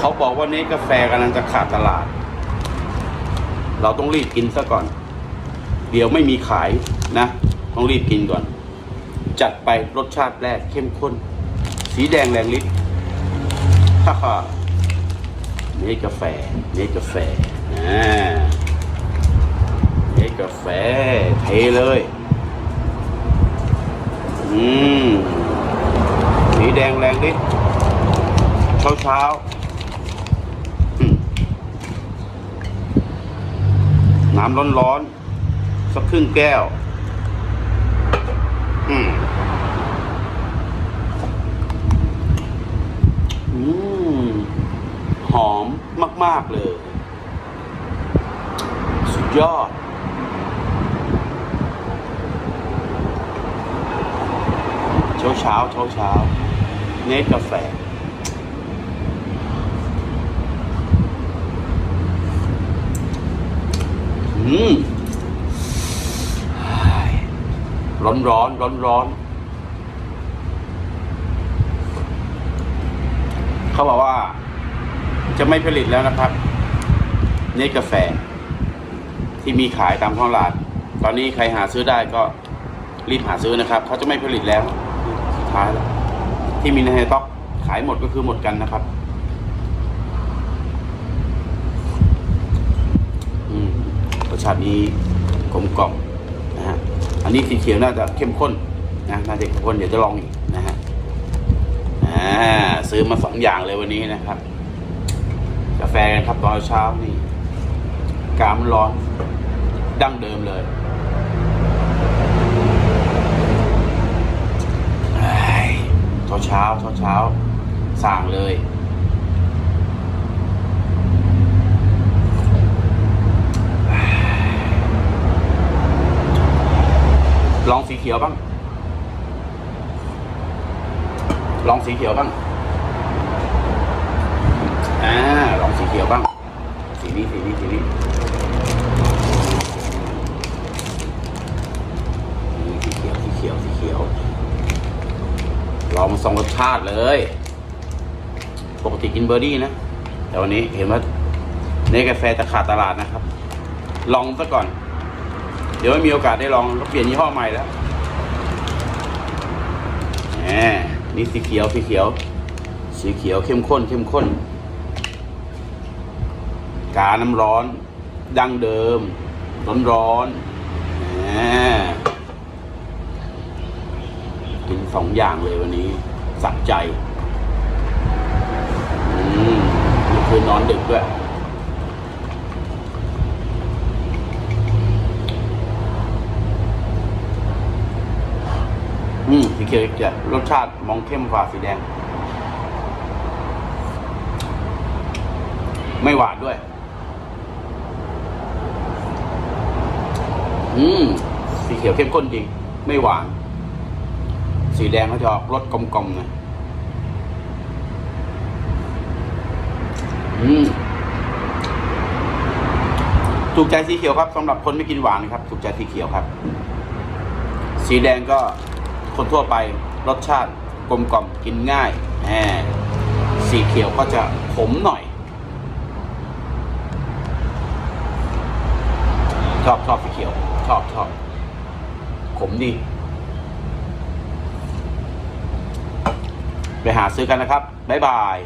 ขาบอกว่านี้กาแฟกำลังจะขาดตลาด เราต้องรีบกินซะก่อน เดี๋ยวไม่มีขายนะ ต้องรีบกินก่อน จัดไปรสชาติแรกเข้มข้น สีแดงแรงฤทธิ์ฮ่าฮ่าเนกาแฟเนสกาแฟอ่าเนกาแฟเทเลย อืม สีแดงแรงฤทธิ์เช้าเช้าๆอืม น้ำร้อนๆ สักครึ่งแก้ว อืมอืมหอมมาก ๆ เลย สุดยอด เช้าเช้าเช้าเช้าเนสกาแฟ อืม ร้อนร้อนร้อนร้อนๆเขาบอกว่า จะไม่ผลิตแล้วนะครับเนกาแฟ ที่มีขายตามท้องตลาด ตอนนี้ใครหาซื้อได้ก็รีบหาซื้อนะครับเขาจะไม่ผลิตแล้วสุดท้ายแล้วที่มีในไฮต็อกขายหมดก็คือหมดกันนะครับอืมรสชาตินี้กลมกล่อม นนี้สีเขียวน่าจะเข้มข้นนะน่าจะเข้มข้นเดี๋ยวจะลองอีกนะฮะอ่าซื้อมาสองอย่างเลยวันนี้นะครับ กาแฟกันครับตอนเช้านี่กามร้อนดั้งเดิมเลยเช้าเช้าเช้าเช้าสั่งเลย ลอง สีเขียวบ้าง ลองสีเขียวบ้าง อ่า ลองสีเขียวบ้าง สีนี้สีนี้สีนี้สีเขียวสีเขียวสีเขียว ลองสองรสชาติเลย ปกติกินเบอร์ดี้นะ แต่วันนี้เห็นว่าเนกาแฟจะขาดตลาดนะครับ ลองซะก่อน เดี๋ยวไม่มีโอกาสได้ลองก็เปลี่ยนยี่ห้อใหม่แล้วแหมนี่สีเขียวสีเขียว สีเขียวเข้มข้นเข้มข้น กาน้ำร้อน ดั้งเดิม ร้อนร้อนกินสองอย่างเลยวันนี้สับใจ อืมเมื่อคืนนอนดึกด้วย อืมสีเขียวจะรสชาติมองเข้มกว่าสีแดง ไม่หวานด้วย อืมสีเขียวเข้มข้นจริง ไม่หวาน สีแดงเขาจะออกรสกลมๆนะอืมถูกใจสีเขียวครับสำหรับคนไม่กินหวานครับ ถูกใจสีเขียวครับ สีแดงก็ คนทั่วไปรสชาติกลมกล่อมกินง่ายแหมสีเขียวก็จะขมหน่อย ชอบชอบสีเขียว ชอบชอบขมดีไปหาซื้อกันนะครับ บ๊ายบาย